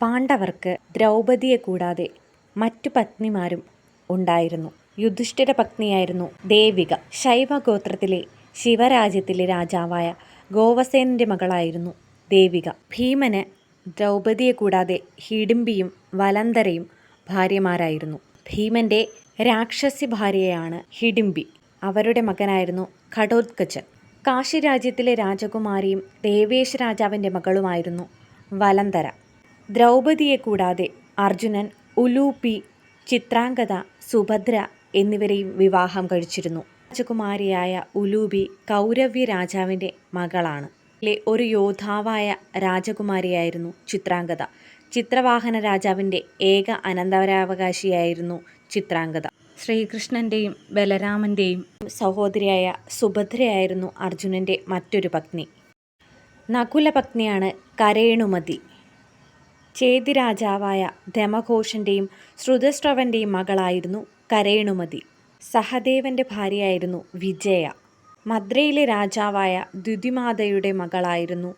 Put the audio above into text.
പാണ്ഡവർക്ക് ദ്രൗപതിയെ കൂടാതെ മറ്റു പത്നിമാരും ഉണ്ടായിരുന്നു. യുധിഷ്ഠിര പത്നിയായിരുന്നു ദേവിക. ശൈവഗോത്രത്തിലെ ശിവരാജ്യത്തിലെ രാജാവായ ഗോവസേനന്റെ മകളായിരുന്നു ദേവിക. ഭീമന് ദ്രൗപതിയെ കൂടാതെ ഹിഡിംബിയും വലന്തരയും ഭാര്യമാരായിരുന്നു. ഭീമന്റെ രാക്ഷസി ഭാര്യയാണ് ഹിഡിംബി. അവരുടെ മകനായിരുന്നു ഘടോത്കജൻ കാശി രാജ്യത്തിലെ രാജകുമാരിയും ദേവേശ രാജാവിന്റെ മകളുമായിരുന്നു വലന്തര. ദ്രൗപദിയെ കൂടാതെ അർജുനൻ ഉലൂപി, ചിത്രാംഗദ, സുഭദ്ര എന്നിവരെയും വിവാഹം കഴിച്ചിരുന്നു. രാജകുമാരിയായ ഉലൂപി കൗരവ്യരാജാവിന്റെ മകളാണ്. ലെ ഒരു യോദ്ധാവായ രാജകുമാരിയായിരുന്നു ചിത്രാംഗദ. ചിത്രവാഹന രാജാവിന്റെ ഏക അനന്തരാവകാശിയായിരുന്നു ചിത്രാംഗദ. ശ്രീകൃഷ്ണന്റെയും ബലരാമന്റെയും സഹോദരിയായ സുഭദ്രയായിരുന്നു അർജുനന്റെ മറ്റൊരു പത്നി. നകുല പത്നിയാണ് കരേണുമതി. ചേദിരാജാവായ ധമഘോഷന്റെയും ശ്രുതശ്രവന്റെയും മകളായിരുന്നു കരേണുമതി. സഹദേവന്റെ ഭാര്യയായിരുന്നു വിജയ. മദ്രയിലെ രാജാവായ ദ്യുതിമാതയുടെ മകളായിരുന്നു